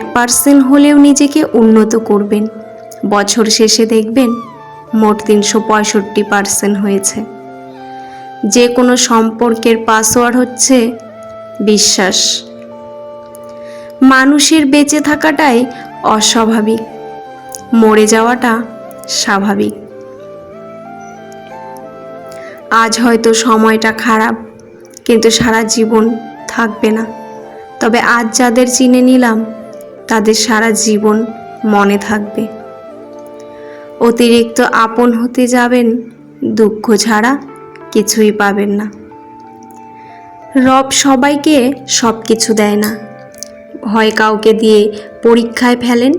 এক পার্সেন্ট হলেও নিজেকে উন্নত করবেন। বছর শেষে দেখবেন মোট তিনশো পঁয়ষট্টি পার্সেন্ট হয়েছে। যে কোনো সম্পর্কের পাসওয়ার্ড হচ্ছে বিশ্বাস। মানুষের বেঁচে থাকাটাই অস্বাভাবিক, মরে যাওয়াটা স্বাভাবিক। আজ হয়তো সময়টা খারাপ, কিন্তু সারা জীবন থাকবে না। তবে আজ যাদের চিনে নিলাম তাদের সারা জীবন মনে থাকবে। অতিরিক্ত আপন হতে যাবেন, দুঃখ ছাড়া কিছুই পাবেন না। রব সবাইকে সব কিছু দেয় না। হয় কাউকে দিয়ে পরীক্ষায় ফেলেন,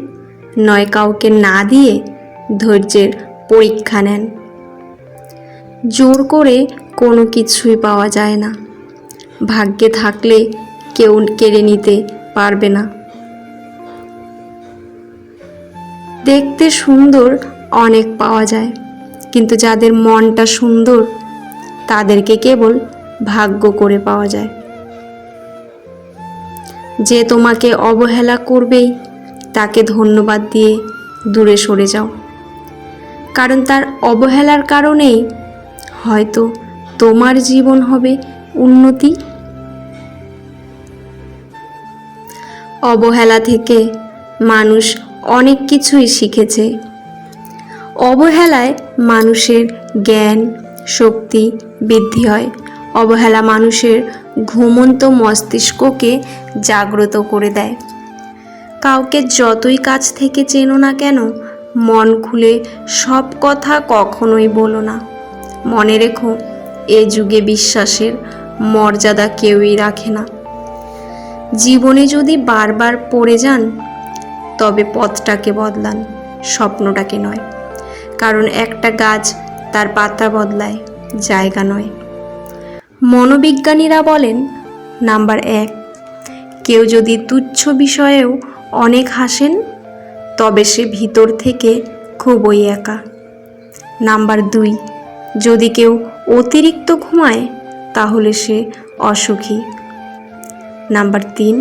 নয় কাউকে না দিয়ে ধৈর্যের পরীক্ষা নেন। জোর করে কোনো কিছুই পাওয়া যায় না। ভাগ্যে থাকলে কেউ কেড়ে নিতে পারবে না। দেখতে সুন্দর অনেক পাওয়া যায়। কিন্তু যাদের মনটা সুন্দর, তাদেরকে কেবল ভাগ্য করে পাওয়া যায়। যে তোমাকে অবহেলা করবেই, তাকে ধন্যবাদ দিয়ে দূরে সরে যাও। কারণ তার অবহেলার কারণেই হয়তো তোমার জীবন হবে উন্নতি। অবহেলা থেকে মানুষ অনেক কিছুই শিখেছে। অবহেলায় মানুষের জ্ঞান, শক্তি বৃদ্ধি হয়। অবহেলা মানুষের ঘুমন্ত মস্তিষ্ককে জাগ্রত করে দেয়। কাউকে যতই কাছ থেকে চেনো না কেন, মন খুলে সব কথা কখনোই বলো না। মনে রেখো, এ যুগে বিশ্বাসের মর্যাদা কেউই রাখে না। জীবনে যদি বারবার পড়ে যান তবে পথটাকে বদলান, স্বপ্নটাকে নয়। কারণ একটা গাছ তার পাতা বদলায়, জায়গা নয়। মনোবিজ্ঞানীরা বলেন, নাম্বার এক, কেউ যদি তুচ্ছ বিষয়েও অনেক হাসেন, তবে সে ভিতর থেকে খুবই একা। নাম্বার দুই, যদি কেউ অতিরিক্ত ঘুমায়, তাহলে সে অসুখী। নাম্বার তিন,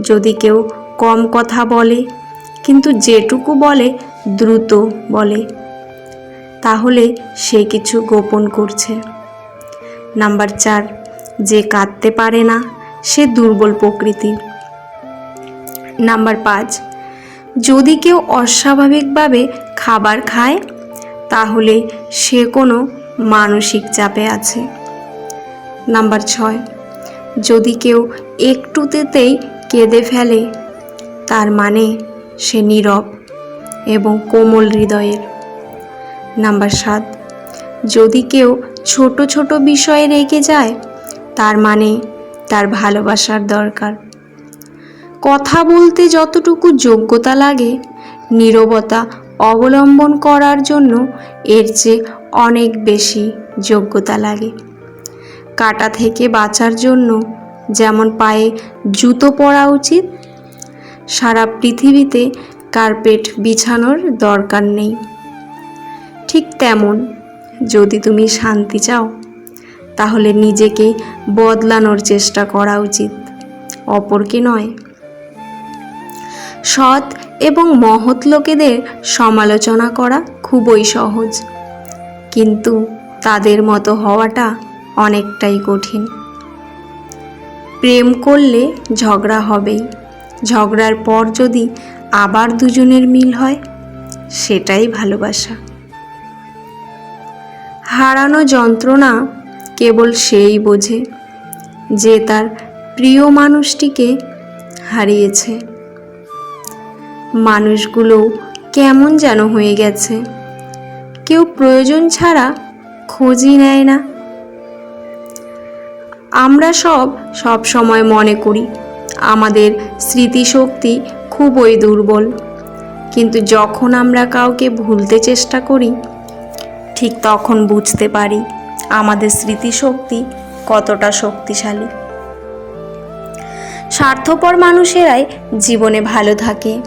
যদি কেউ কম কথা বলে কিন্তু যেটুকু বলে, দ্রুত বলে। তাহলে সে কিছু গোপন করছে। নাম্বার চার, যে কাঁদতে পারে না, সে দুর্বল প্রকৃতির নাম্বার পাঁচ, যদি কেউ অস্বাভাবিকভাবে খাবার খায়, তাহলে সে কোনো মানসিক চাপে আছে। নাম্বার ছয়, যদি কেউ একটুতেতেই কেঁদে ফেলে, তার মানে সে নীরব এবং কোমল হৃদয়ের। নাম্বার সাত, যদি কেউ ছোট ছোট বিষয়ে রেগে যায়, তার মানে তার ভালোবাসার দরকার। কথা বলতে যতটুকু যোগ্যতা লাগে, নীরবতা অবলম্বন করার জন্য এর চেয়ে অনেক বেশি যোগ্যতা লাগে। কাটা থেকে বাঁচার জন্য যেমন পায়ে জুতো পরা উচিত সারা পৃথিবীতে কার্পেট বিছানোর দরকার নেই। ঠিক তেমন, যদি তুমি শান্তি চাও, তাহলে নিজেকে বদলানোর চেষ্টা করা উচিত, অপরকে নয়। সৎ এবং মহৎ লোকেদের সমালোচনা করা খুবই সহজ, কিন্তু তাদের মতো হওয়াটা অনেকটাই কঠিন। প্রেম করলে ঝগড়া হবেই। ঝগড়ার পর যদি আবার দুজনের মিল হয়, সেটাই ভালোবাসা। হারানো যন্ত্রণা কেবল সেই বোঝে যে তার প্রিয় মানুষটিকে হারিয়েছে। মানুষগুলোও কেমন যেন হয়ে গেছে। কেউ প্রয়োজন ছাড়া খোঁজই নেয় না। আমরা সব সব সময় মনে করি আমাদের স্মৃতিশক্তি খুবই দুর্বল। কিন্তু যখন আমরা কাউকে ভুলতে চেষ্টা করি, ঠিক তখন বুঝতে পারি আমাদের স্মৃতিশক্তি কতটা শক্তিশালী। স্বার্থপর মানুষেরাই জীবনে ভালো থাকে,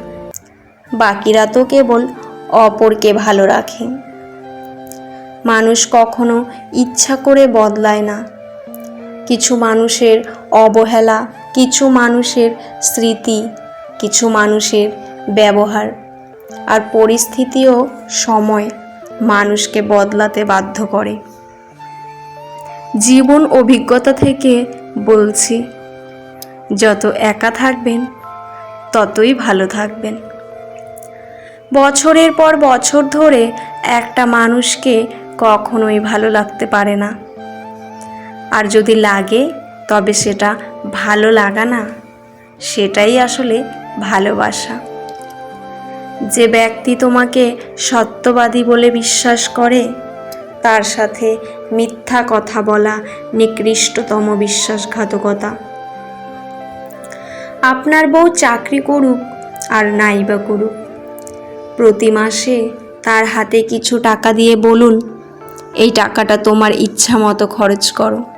বাকিরা তো কেবল অপরকে ভালো রাখে। মানুষ কখনো ইচ্ছা করে বদলায় না। কিছু মানুষের অবহেলা, কিছু মানুষের স্মৃতি, কিছু মানুষের ব্যবহার আর পরিস্থিতিও সময় মানুষকে বদলাতে বাধ্য করে। জীবন অভিজ্ঞতা থেকে বলছি, যত একা থাকবেন, ততই ভালো থাকবেন। বছরের পর বছর ধরে একটা মানুষকে কখনোই ভালো লাগতে পারে না। আর যদি লাগে, তবে সেটা ভালো লাগা না। সেটাই আসলে ভালোবাসা। যে ব্যক্তি তোমাকে সত্যবাদী বলে বিশ্বাস করে, তার সাথে মিথ্যা কথা বলা নিকৃষ্টতম বিশ্বাসঘাতকতা। আপনার বউ চাকরি করুক আর নাই বা করুক। প্রতি মাসে তার হাতে কিছু টাকা দিয়ে বলুন, এই টাকাটা তোমার ইচ্ছা মতো খরচ করো।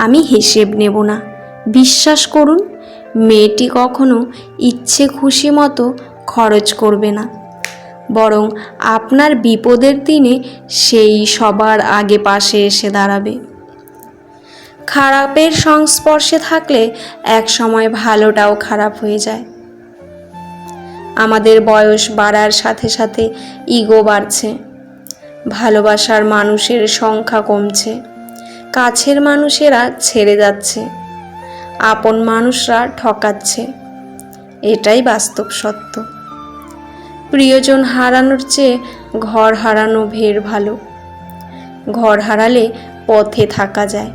আমি হিসেব নেব না। বিশ্বাস করুন, মেয়েটি কখনো ইচ্ছে খুশি মতো খরচ করবে না। বরং আপনার বিপদের দিনে সেই সবার আগে পাশে এসে দাঁড়াবে। খারাপের সংস্পর্শে থাকলে এক সময় ভালোটাও খারাপ হয়ে যায়। আমাদের বয়স বাড়ার সাথে সাথে ইগো বাড়ছে। ভালোবাসার মানুষের সংখ্যা কমছে। কাছের মানুষেরা ছেড়ে যাচ্ছে, আপন মানুষরা ঠকাচ্ছে। এটাই বাস্তব সত্য। প্রিয়জন হারানোর চেয়ে ঘর হারানো ভের ভালো। ঘর হারালে পথে থাকা যায়।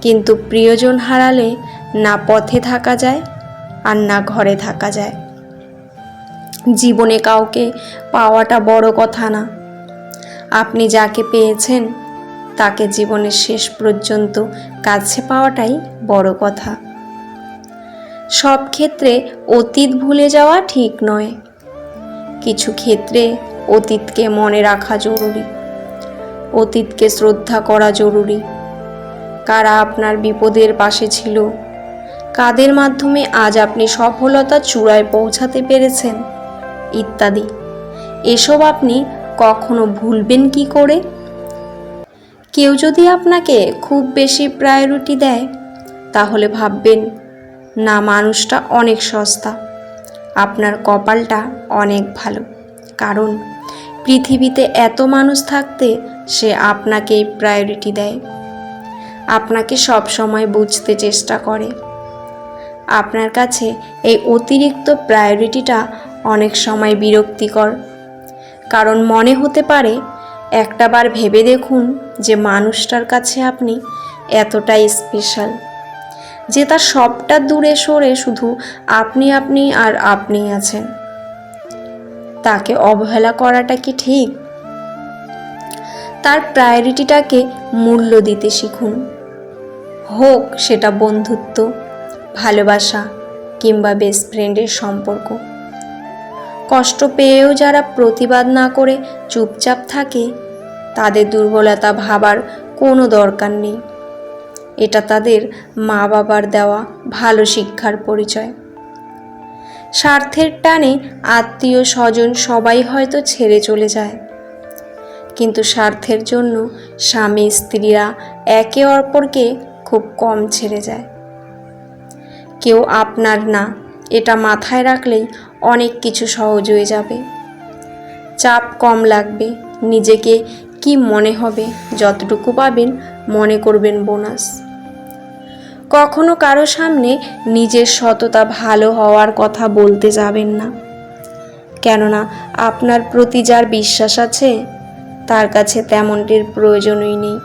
কিন্তু প্রিয়জন হারালে না পথে থাকা যায় আর না ঘরে থাকা যায়। জীবনে কাউকে পাওয়াটা বড় কথা না। আপনি যাকে পেয়েছেন তাকে জীবনের শেষ পর্যন্ত কাছে পাওয়াটাই বড় কথা। সব ক্ষেত্রে অতীত ভুলে যাওয়া ঠিক নয়। কিছু ক্ষেত্রে অতীতকে মনে রাখা জরুরি। অতীতকে শ্রদ্ধা করা জরুরি। কারা আপনার বিপদের পাশে ছিল? কাদের মাধ্যমে আজ আপনি সফলতা চূড়ায় পৌঁছাতে পেরেছেন? ইত্যাদি। এসব আপনি কখনো ভুলবেন কি করে? কেউ যদি আপনাকে খুব বেশি প্রায়োরিটি দেয়, তাহলে ভাববেন, না, মানুষটা অনেক সস্তা। আপনার কপালটা অনেক ভালো। কারণ পৃথিবীতে এত মানুষ থাকতে সে আপনাকেই প্রায়োরিটি দেয়। আপনাকে সব সময় বুঝতে চেষ্টা করে। আপনার কাছে এই অতিরিক্ত প্রায়োরিটিটা অনেক সময় বিরক্তিকর। কারণ মনে হতে পারে একটাবার ভেবে দেখুন যে মানুষটার কাছে আপনি এতটাই স্পেশাল যে তার সবটা দূরে সরে শুধু আপনি আপনি আর আপনি আছেন। তাকে অবহেলা করাটা কি ঠিক? তার প্রায়োরিটিটাকে মূল্য দিতে শিখুন। হোক সেটা বন্ধুত্ব, ভালোবাসা কিংবা বেস্ট ফ্রেন্ডের সম্পর্ক। কষ্ট পেয়েও যারা প্রতিবাদ না করে চুপচাপ থাকে, তাদের দুর্বলতা ভাবার কোনো দরকার নেই। এটা তাদের মা বাবার দেওয়া ভালো শিক্ষার পরিচয়। স্বার্থের টানে আত্মীয় স্বজন সবাই হয়তো ছেড়ে চলে যায়। কিন্তু স্বার্থের জন্য স্বামী, স্ত্রীরা একে অপরকে খুব কম ছেড়ে যায়। কেউ আপনার না, এটা মাথায় রাখলেই অনেক কিছু সহজ হয়ে যাবে। চাপ কম লাগবে। নিজেকে কি মনে হবে যতটুকু পাবেন মনে করবেন বোনাস। কখনো কারও সামনে নিজের সততা ভালো হওয়ার কথা বলতে যাবেন না। কেননা আপনার প্রতি যার বিশ্বাস আছে, তার কাছে তেমনটির প্রয়োজনই নেই।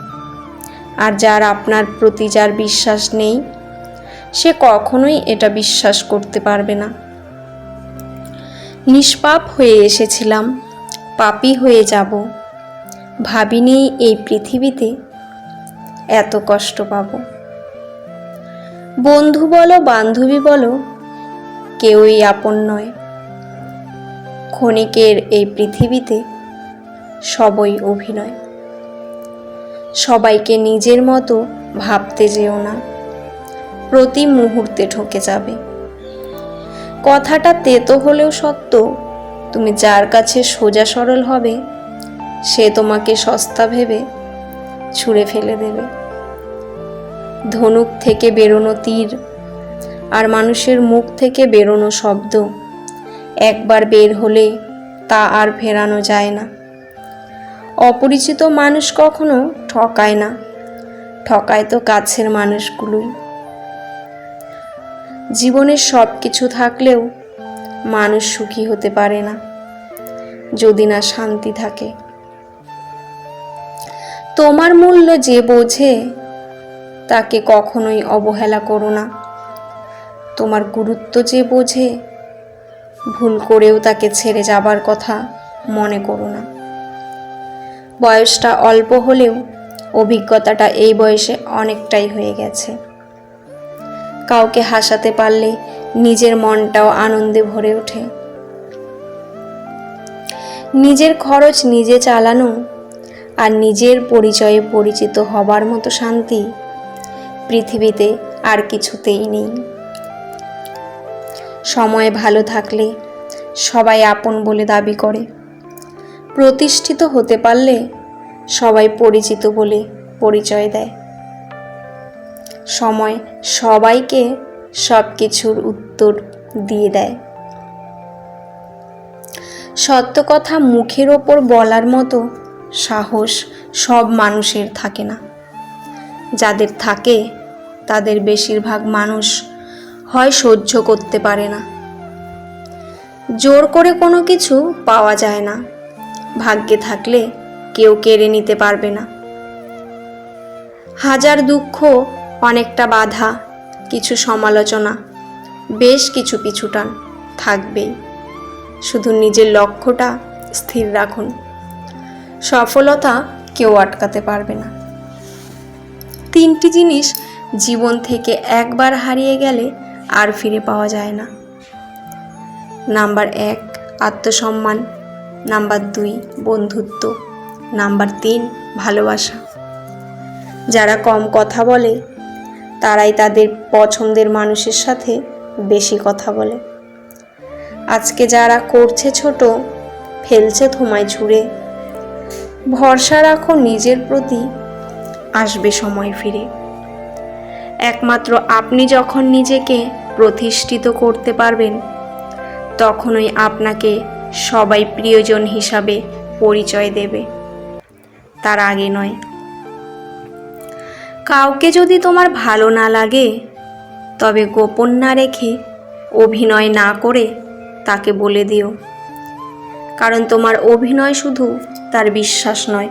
আর যার আপনার প্রতি যার বিশ্বাস নেই, সে কখনোই এটা বিশ্বাস করতে পারবে না। নিষ্পাপ হয়ে এসেছিলাম, পাপি হয়ে যাব। ভাবিনি এই পৃথিবীতে এত কষ্ট পাব। বন্ধু বলো, বান্ধবী বলো, কেউই আপন নয়। ক্ষণিকের এই পৃথিবীতে সবই অভিনয়। সবাইকে নিজের মতো ভাবতে যেও না। প্রতি মুহূর্তে ঠকে যাবে। কথাটা তেতো হলেও সত্য। তুমি যার কাছে সোজা সরল হবে, সে তোমাকে সস্তা ভেবে ছুঁড়ে ফেলে দেবে। ধনুক থেকে বেরোনো তীর আর মানুষের মুখ থেকে বেরোনো শব্দ, একবার বের হলে তা আর ফেরানো যায় না। অপরিচিত মানুষ কখনো ঠকায় না। ঠকায় তো কাছের মানুষগুলোই। জীবনের সব কিছু থাকলেও মানুষ সুখী হতে পারে না, যদি না শান্তি থাকে। তোমার মূল্য যে বোঝে, তাকে কখনোই অবহেলা করো না। তোমার গুরুত্ব যে বোঝে, ভুল করেও তাকে ছেড়ে যাবার কথা মনে করো না। বয়সটা অল্প হলেও অভিজ্ঞতাটা এই বয়সে অনেকটাই হয়ে গেছে। কাউকে হাসাতে পারলে নিজের মনটাও আনন্দে ভরে ওঠে। নিজের খরচ নিজে চালানো আর নিজের পরিচয়ে পরিচিত হবার মতো শান্তি পৃথিবীতে আর কিছুতেই নেই। সময় ভালো থাকলে সবাই আপন বলে দাবি করে। প্রতিষ্ঠিত হতে পারলে সবাই পরিচিত বলে পরিচয় দেয়। সময় সবাইকে সব কিছুর উত্তর দিয়ে দেয়। সত্য কথা মুখের ওপর বলার মতো সাহস সব মানুষের থাকে না। যাদের থাকে, তাদের বেশিরভাগ মানুষ হয় সহ্য করতে পারে না। জোর করে কোনো কিছু পাওয়া যায় না। ভাগ্যে থাকলে কেউ কেড়ে নিতে পারবে না। হাজার দুঃখ অনেকটা বাধা, কিছু সমালোচনা, বেশ কিছু পিছুটান থাকবেই। শুধু নিজের লক্ষ্যটা স্থির রাখুন। সফলতা কেউ আটকাতে পারবে না। তিনটি জিনিস জীবন থেকে একবার হারিয়ে গেলে আর ফিরে পাওয়া যায় না। নাম্বার এক, আত্মসম্মান। নাম্বার দুই, বন্ধুত্ব। নাম্বার তিন, ভালোবাসা। যারা কম কথা বলে তারাই তাদের পছন্দের মানুষের সাথে বেশি কথা বলে। আজকে যারা করছে ছোট, ফেলছে থোমায় ছুঁড়ে ভরসা রাখো নিজের প্রতি, আসবে সময় ফিরে। একমাত্র আপনি যখন নিজেকে প্রতিষ্ঠিত করতে পারবেন, তখনই আপনাকে সবাই প্রিয়জন হিসাবে পরিচয় দেবে। তার আগে নয় কাউকে যদি তোমার ভালো না লাগে, তবে গোপন না রেখে অভিনয় না করে তাকে বলে দিও। কারণ তোমার অভিনয় শুধু তার বিশ্বাস নয়,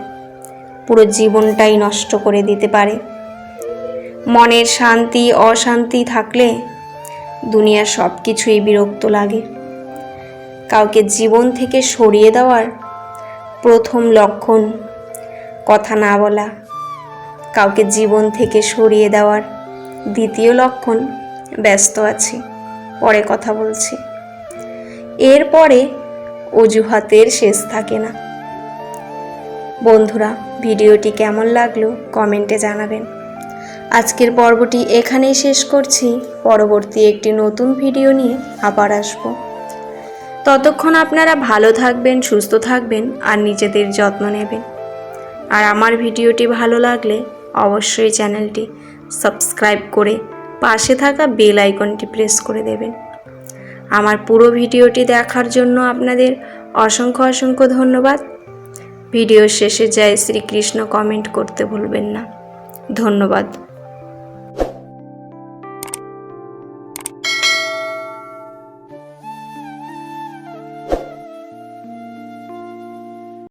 পুরো জীবনটাই নষ্ট করে দিতে পারে। মনের শান্তি, অশান্তি থাকলে দুনিয়ার সব কিছুই বিরক্ত লাগে। কাউকে জীবন থেকে সরিয়ে দেওয়ার প্রথম লক্ষণ কথা না বলা। কাউকে জীবন থেকে সরিয়ে দেওয়ার দ্বিতীয় লক্ষণ, ব্যস্ত আছি। পরে কথা বলছি। এরপরে অজুহাতের শেষ থাকে না। বন্ধুরা, ভিডিওটি কেমন লাগল কমেন্টে জানাবেন। আজকের পর্বটি এখানেই শেষ করছি। পরবর্তী একটি নতুন ভিডিও নিয়ে আবার আসব। ততক্ষণ আপনারা ভালো থাকবেন, সুস্থ থাকবেন আর নিজেদের যত্ন নেবেন। আর আমার ভিডিওটি ভালো লাগলে অবশ্যই চ্যানেলটি সাবস্ক্রাইব করে পাশে থাকা বেল আইকনটি প্রেস করে দেবেন। আমার পুরো ভিডিওটি দেখার জন্য আপনাদের অসংখ্য অসংখ্য ধন্যবাদ। ভিডিও শেষে জয় শ্রীকৃষ্ণ কমেন্ট করতে ভুলবেন না। ধন্যবাদ।